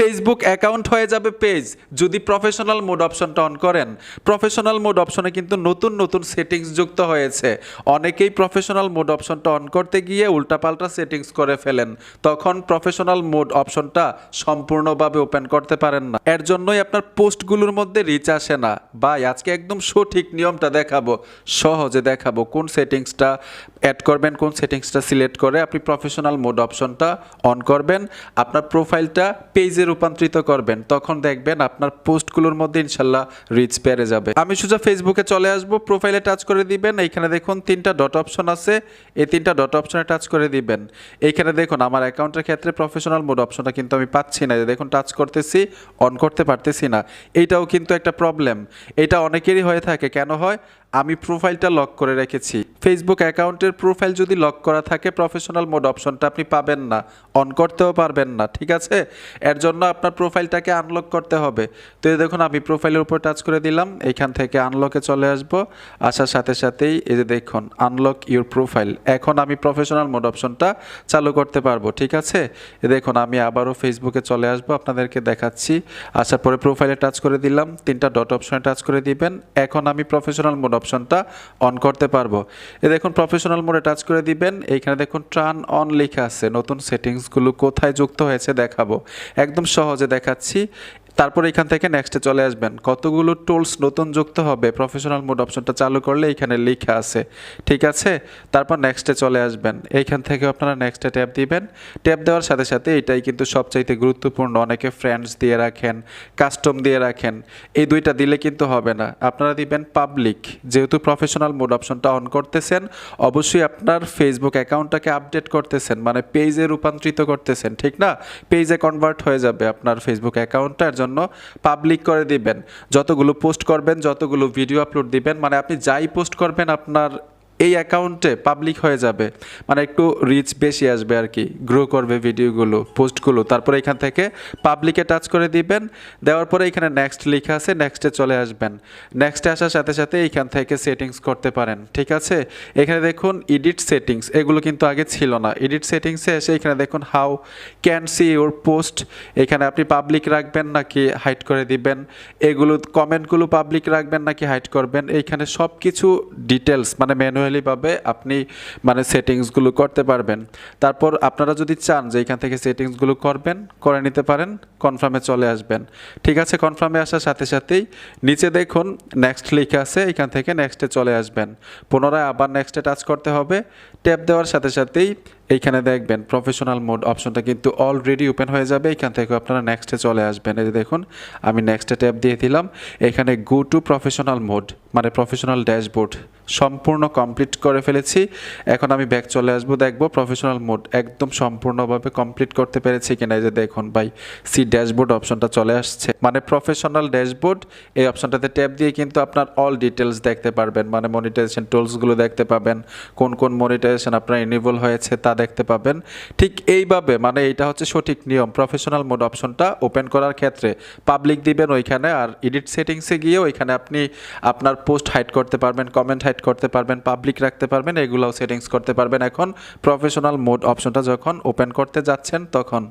Facebook account হয়ে যাবে page যদি প্রফেশনাল মোড অপশনটা অন করেন। প্রফেশনাল মোড অপশনে কিন্তু নতুন নতুন সেটিংস যুক্ত হয়েছে। অনেকেই প্রফেশনাল মোড অপশনটা অন করতে গিয়ে উল্টাপাল্টা সেটিংস করে ফেলেন। তখন প্রফেশনাল মোড অপশনটা সম্পূর্ণভাবে ওপেন করতে পারেন না। এর জন্যই আপনার পোস্টগুলোর মধ্যে রিচ আসে না। বা আজকে একদম সঠিক নিয়মটা দেখাবো, সহজে দেখাবো কোন সেটিংসটা অ্যাড করবেন, কোন সেটিংসটা সিলেক্ট করে আপনি প্রফেশনাল মোড অপশনটা অন করবেন। আপনার প্রোফাইলটা পেজে রূপান্তরিত করবেন তখন দেখবেন আপনার পোস্টগুলোর মধ্যে ইনশাল্লাহ রিচ পেরে যাবে। আমি সোজা ফেসবুকে চলে আসব প্রোফাইলে টাচ করে দিবেন। এইখানে দেখুন তিনটা ডট অপশন আছে। এই তিনটা ডট অপশনে টাচ করে দিবেন। এইখানে দেখুন আমার অ্যাকাউন্টের ক্ষেত্রে প্রফেশনাল মোড অপশনটা কিন্তু আমি পাচ্ছি না। যে দেখুন টাচ করতেছি অন করতে পারতেছি না। এইটাও কিন্তু একটা প্রবলেম এটা অনেকেরই হয়ে থাকে। কেন হয়? আমি প্রোফাইলটা লক করে রেখেছি। ফেসবুক অ্যাকাউন্টের প্রোফাইল যদি লক করা থাকে প্রফেশনাল মোড অপশনটা আপনি পাবেন না। অন করতেও পারবেন না। ঠিক আছে? এর জন্য আপনার প্রোফাইলটাকে আনলক করতে হবে। তো এই দেখুন, আমি প্রোফাইলের উপর টাচ করে দিলাম, এখান থেকে আনলকে চলে আসব। আসার সাথে সাথেই এই যে দেখুন আনলক ইউর প্রোফাইল এখন আমি প্রফেশনাল মোড অপশনটা চালু করতে পারব, ঠিক আছে? এ দেখুন, আমি আবারও ফেসবুকে চলে আসব, আপনাদেরকে দেখাচ্ছি। আসার পরে প্রোফাইলে টাচ করে দিলাম, তিনটা ডট অপশনে টাচ করে দিবেন। এখন আমি প্রফেশনাল মোড অপশনটা অন করতে পারব। এ দেখুন প্রফেশনাল মোডে টাচ করে দিবেন। এইখানে দেখুন ট্রান অন লেখা আছে, নতুন সেটিংসগুলো কোথায় যুক্ত হয়েছে দেখাবো। একদম সহজে দেখাচ্ছি। তারপর এখান থেকে নেক্সটে চলে আসবেন। কতগুলো টুলস নতুন যুক্ত হবে? প্রফেশনাল মোড অপশনটা চালু করলে এখানে লেখা আছে। ঠিক আছে? তারপর নেক্সটে চলে আসবেন। এইখান থেকে আপনারা নেক্সটে ট্যাপ দিবেন। ট্যাপ দেওয়ার সাথে সাথে এটাই কিন্তু সবচাইতে গুরুত্বপূর্ণ। অনেকে ফ্রেন্ডস দিয়ে রাখেন কাস্টম দিয়ে রাখেন। এই দুইটা দিলে কিন্তু হবে না। আপনারা দিবেন পাবলিক যেহেতু প্রফেশনাল মোড অপশনটা অন করতেছেন, অবশ্যই আপনার ফেসবুক অ্যাকাউন্টটাকে আপডেট করতেছেন। মানে পেজে রূপান্তরিত করতেছেন। ঠিক না? পেজে কনভার্ট হয়ে যাবে আপনার ফেসবুক অ্যাকাউন্টটা জন্য পাবলিক করে দিবেন। যতগুলো পোস্ট করবেন, যতগুলো ভিডিও আপলোড দিবেন মানে আপনি যাই পোস্ট করবেন, আপনার এই অ্যাকাউন্টে পাবলিক হয়ে যাবে। মানে একটু রিচ বেশি আসবে আর কি। গ্রো করবে ভিডিওগুলো পোস্টগুলো তারপরে এখান থেকে পাবলিকে টাচ করে দিবেন। দেওয়ার পরে এখানে নেক্সট লেখা আছে নেক্সটে চলে আসবেন। নেক্সটে আসার সাথে সাথে এইখান থেকে সেটিংস করতে পারেন। ঠিক আছে? এখানে দেখুন এডিট সেটিংস এগুলো কিন্তু আগে ছিল না। এডিট সেটিংসে এসে এখানে দেখুন how can see your post এখানে আপনি পাবলিক রাখবেন নাকি হাইড করে দিবেন? এগুলো কমেন্টগুলো পাবলিক রাখবেন নাকি হাইড করবেন? এইখানে সব কিছু ডিটেলস মানে ম্যানুয়ালিভাবে আপনি মানে সেটিংসগুলো করতে পারবেন। তারপর আপনারা যদি চান যে এখান থেকে সেটিংসগুলো করবেন, করে নিতে পারেন কনফার্মে চলে আসবেন। ঠিক আছে কনফার্মে আসার সাথে সাথেই নিচে দেখুন নেক্সট লিখে আছে, এখান থেকে নেক্সটে চলে আসবেন। পুনরায় আবার নেক্সটে টাচ করতে হবে। ট্যাপ দেওয়ার সাথে সাথেই এইখানে দেখবেন প্রফেশনাল মোড অপশনটা কিন্তু অলরেডি ওপেন হয়ে যাবে। এখান থেকে আপনারা নেক্সটে চলে আসবেন। এই যে দেখুন, আমি নেক্সটে ট্যাপ দিয়ে দিলাম। এখানে গো টু প্রফেশনাল মোড মানে প্রফেশনাল ড্যাশবোর্ড সম্পূর্ণ কমপ্লিট করে ফেলেছি। এখন আমি ব্যাক চলে আসব, দেখব প্রফেশনাল মোড একদম সম্পূর্ণভাবে কমপ্লিট করতে পেরেছি কিনা। এই যে দেখুন ভাই সি ড্যাশবোর্ড অপশনটা চলে আসছে। মানে প্রফেশনাল ড্যাশবোর্ড এই অপশনটাতে ট্যাপ দিয়ে কিন্তু আপনার অল ডিটেলস দেখতে পারবেন। মানে মনিটাইজেশন টুলসগুলো দেখতে পাবেন। কোন কোন মনিটাইজেশন আপনার ইনেবল হয়েছে তা দেখতে পাবেন। ঠিক এইভাবে মানে এটা হচ্ছে সঠিক নিয়ম। প্রফেশনাল মোড অপশনটা ওপেন করার ক্ষেত্রে পাবলিক দিবেন ওইখানে আর এডিট সেটিংসে গিয়ে ওইখানে আপনি আপনার পোস্ট হাইড করতে পারবেন কমেন্ট হাইড করতে পারবেন পাবলিক রাখতে পারবেন, এগুলোও সেটিংস করতে পারবেন। এখন প্রফেশনাল মোড অপশনটা যখন ওপেন করতে যাচ্ছেন তখন।